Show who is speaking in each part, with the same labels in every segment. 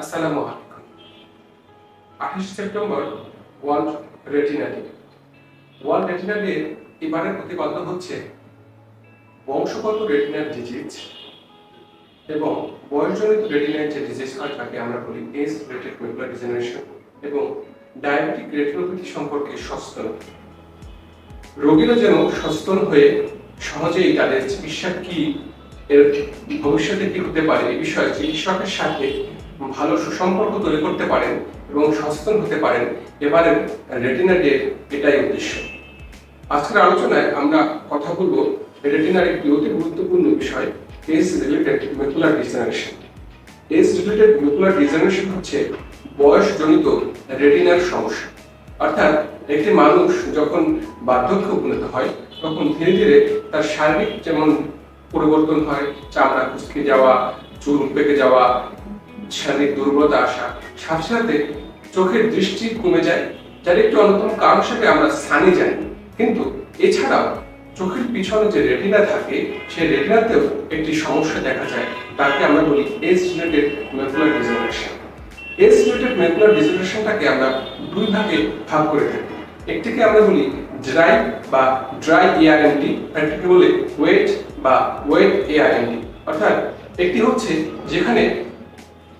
Speaker 1: আসসালামু আলাইকুম। আঠাশে September world retina day. World retina day এবারের প্রতিপাদ্য হচ্ছে বংশগত রেটিনার ডিজিজ এবং বয়সজনিত রেটিনার যে ডিজিজ হয়, তাকে আমরা বলি এজ রিলেটেড মেকুলার ডিজেনারেশন এবং ডায়াবেটিক রেটিনোপ্যাথি সম্পর্কে সচেতন। রোগীরা যেন সচেতন হয়ে সহজেই তাদের চিকিৎসা কি এর ভবিষ্যতে কি হতে পারে এই বিষয়ে চিকিৎসকের সাথে ভালো সুসম্পর্ক তৈরি করতে পারেন এবং সচেতন হতে পারেন এবারের রেটিনা ডে এটাই উদ্দেশ্য। আজকের আলোচনায় আমরা কথা বলব রেটিনার একটি অতি গুরুত্বপূর্ণ বিষয় age related macular degeneration age related macular degeneration হচ্ছে বয়সজনিত রেটিনার সমস্যা। অর্থাৎ একটি মানুষ যখন বার্ধক্য উপনীত হয়, তখন ধীরে ধীরে তার শারীরিক যেমন পরিবর্তন হয়, চামড়া কুচকে যাওয়া, চুল পেকে যাওয়া শারীরিক দুর্বলতা আসা। সাথে সাথে চোখের দৃষ্টি কমে যায়, যার একটি অন্যতম কারণ হিসেবে আমরা সানি জানি। কিন্তু এছাড়াও চোখের পিছনে যে রেটিনা থাকে, সেই রেটিনাতেও একটি সমস্যা দেখা যায়, তাকে আমরা বলি age related macular degeneration age related macular ডিজেনারেশনটাকে আমরা দুই ভাগে ভাগ করে থাকি। একটিকে আমরা বলি ড্রাই বা ড্রাই এআরএমডি আরেকটিকে বলে ওয়েট বা ওয়েট এআরএমডি অর্থাৎ একটি হচ্ছে যেখানে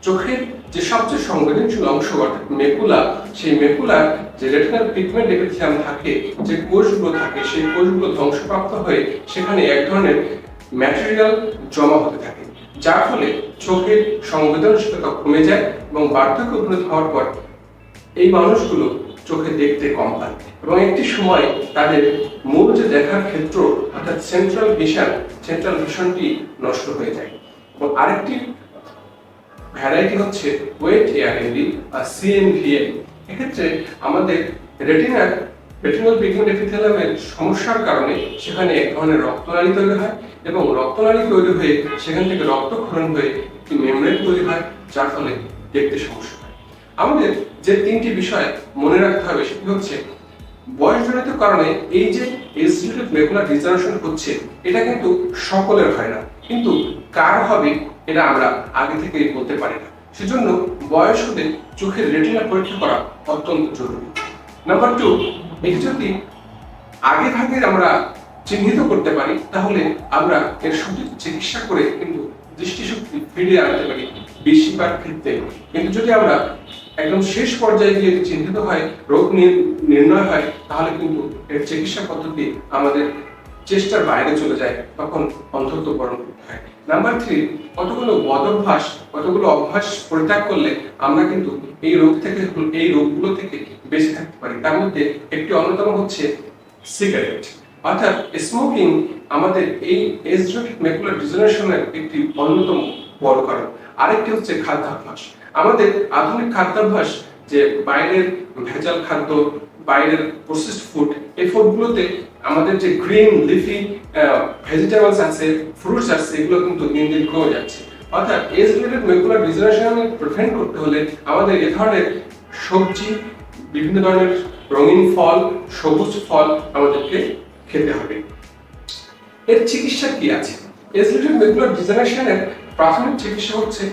Speaker 1: চোখের যে সবচেয়ে সংবেদনশীল অংশ, অর্থাৎ মেকুলা, সেই মেকুলার যে রেটিনাল পিগমেন্ট এপিথিয়াম থাকে, যে কোষগুলো থাকে, সেই কোষগুলো ধ্বংসপ্রাপ্ত হয়ে সেখানে এক ধরনের ম্যাটেরিয়াল জমা হতে থাকে, যার ফলে চোখের সংবেদনশীলতা কমে যায় এবং বার্ধক্য উপনীত হওয়ার পর এই মানুষগুলো চোখে দেখতে কম পায়। এবং একটি সময় তাদের মূল যে দেখার ক্ষেত্র, অর্থাৎ সেন্ট্রাল ভিশন সেন্ট্রাল ভিশনটি নষ্ট হয়ে যায়। এবং আরেকটি ভ্যারাইটি হচ্ছে ওয়েট এআরএনডি আর সিএনভিএম এক্ষেত্রে আমাদের রেটিনার রেটিনাল পিগমেন্ট এপিথেলিয়ামের সমস্যার কারণে সেখানে এক ধরনের রক্তনালী তৈরি হয় এবং রক্তনালী তৈরি হয়ে সেখান থেকে রক্তক্ষরণ হয়ে একটি মেমব্রেন তৈরি হয়, যার ফলে দেখতে সমস্যা হয়। আমাদের যে তিনটি বিষয় মনে রাখতে হবে সেটি হচ্ছে, বয়সজনিত কারণে এই যে এসিলেটেড মেকুলার ডিজেনারেশন হচ্ছে, এটা কিন্তু সকলের হয় না। কিন্তু কার হবে এটা আমরা আগে থেকেই বলতে পারি না। সেজন্য বয়স হলে চোখের রেটিনা পরীক্ষা করা অত্যন্ত জরুরি। নাম্বার টু এটি যদি আগে ভাগে আমরা চিহ্নিত করতে পারি, তাহলে আমরা এর সঠিক চিকিৎসা করে কিন্তু দৃষ্টিশক্তি ফিরিয়ে আনতে পারি বেশিরভাগ ক্ষেত্রে। কিন্তু যদি আমরা একদম শেষ পর্যায়ে গিয়ে চিহ্নিত হয়, রোগ নির্ণয় হয়, তাহলে কিন্তু এর চিকিৎসা পদ্ধতি আমাদের চেষ্টার বাইরে চলে যায়, তখন অন্ধত্ব বরণ করতে হয়। নাম্বার থ্রি কতগুলো বদভ্যাস, কতগুলো অভ্যাস পরিত্যাগ করলে আমরা কিন্তু এই রোগ থেকে, এই রোগগুলো থেকে বেঁচে থাকতে পারি। তার মধ্যে একটি অন্যতম হচ্ছে সিগারেট। অর্থাৎ স্মোকিং আমাদের এই এজরেটেড মেকুলার ডিজেনারেশনের একটি অন্যতম বড় কারণ। আরেকটি হচ্ছে খাদ্যাভ্যাস। আমাদের আধুনিক খাদ্যাভ্যাস যে বাইরের ভেজাল খাদ্য বাইরের প্রসেসড ফুড এই ফুডগুলোতে আমাদের যে গ্রিন লিফি ভেজিটেবলস আছে ফ্রুটস আছে, এগুলো কিন্তু দিন দিন কমে যাচ্ছে। অর্থাৎ age related macular degeneration prevent করতে হলে আমাদের এ ধরনের সবজি, বিভিন্ন ধরনের রঙিন ফল, সবুজ ফল আমাদেরকে খেতে হবে। এর চিকিৎসা কি আছে? এজ রিলেটেড মেকুলার ডিজেনারেশনের প্রাথমিক চিকিৎসা হচ্ছে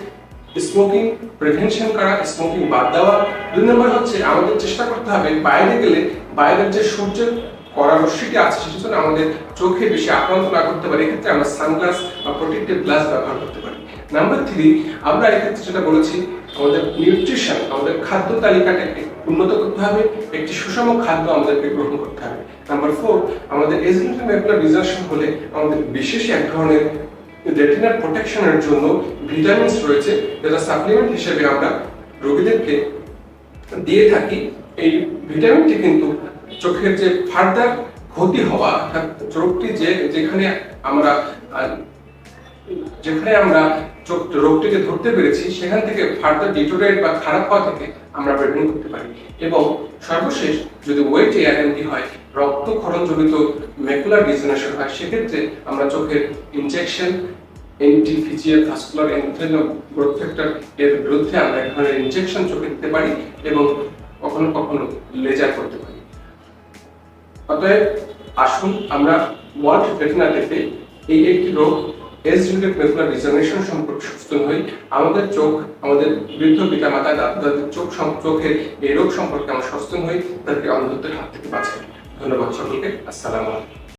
Speaker 1: স্মোকিং প্রিভেনশন করা স্মোকিং বাদ দেওয়া। দুই নম্বর হচ্ছে আমাদের চেষ্টা করতে হবে বাইরে গেলে বাইরের যে সূর্যের কড়া রশ্মিটি আছে সেটা যেন আমাদের চোখে বেশি আক্রান্ত না করতে পারে। এক্ষেত্রে আমরা সানগ্লাস বা প্রোটেক্টিভ গ্লাস ব্যবহার করতে পারি। নাম্বার থ্রি, আমরা এক্ষেত্রে যেটা বলেছি, আমাদের নিউট্রিশন আমাদের খাদ্য তালিকাটাকে উন্নত করতে হবে, একটি সুষম খাদ্য আমাদেরকে গ্রহণ করতে হবে। নাম্বার ফোর, আমাদের এজেন্টাল ম্যাকুলার ডিজার্শন হলে আমাদের বিশেষ এক ধরনের রেটিনার প্রোটেকশনের জন্য ভিটামিনস রয়েছে, যেটা সাপ্লিমেন্ট হিসেবে আমরা রোগীদেরকে দিয়ে থাকি। এই ভিটামিনটি কিন্তু চোখের যে ফার্দার ক্ষতি হওয়া, অর্থাৎ রোগটি যে, যেখানে আমরা যেখানে আমরা রোগটিকে ধরতে পেরেছি, সেখান থেকে ফার্দার ডিটোরেট বা খারাপ হওয়া থেকে আমরা প্রিভেন্ট করতে পারি। এবং সর্বশেষ যদি ওয়েট এআরএমডি হয় রক্তক্ষরণজনিত মেকুলার ডিজেনারেশন হয়, সেক্ষেত্রে আমরা চোখের ইনজেকশন এন্টিফিজিয়াল ভাস্কুলার এন্থ্রেনো গ্রোথ ফ্যাক্টর এর বিরুদ্ধে আমরা এক ধরনের ইনজেকশন চোখে দিতে পারি এবং কখনো কখনো লেজার করতে পারি। অতএব আসুন আমরা ওয়ার্ল্ড রেটিনা ডেতে এই একটি রোগ এজ রিলেটেড মেকুলার ডিজেনারেশন সম্পর্কে সচেতন হই। আমাদের চোখ, আমাদের বৃদ্ধ পিতা মাতা দাদা দাদির চোখ চোখের এই রোগ সম্পর্কে আমরা সচেতন হই, তাদেরকে অন্ধত্বের হাত থেকে বাঁচাই ধন্যবাদ সকলকে। আসসালামু আলাইকুম।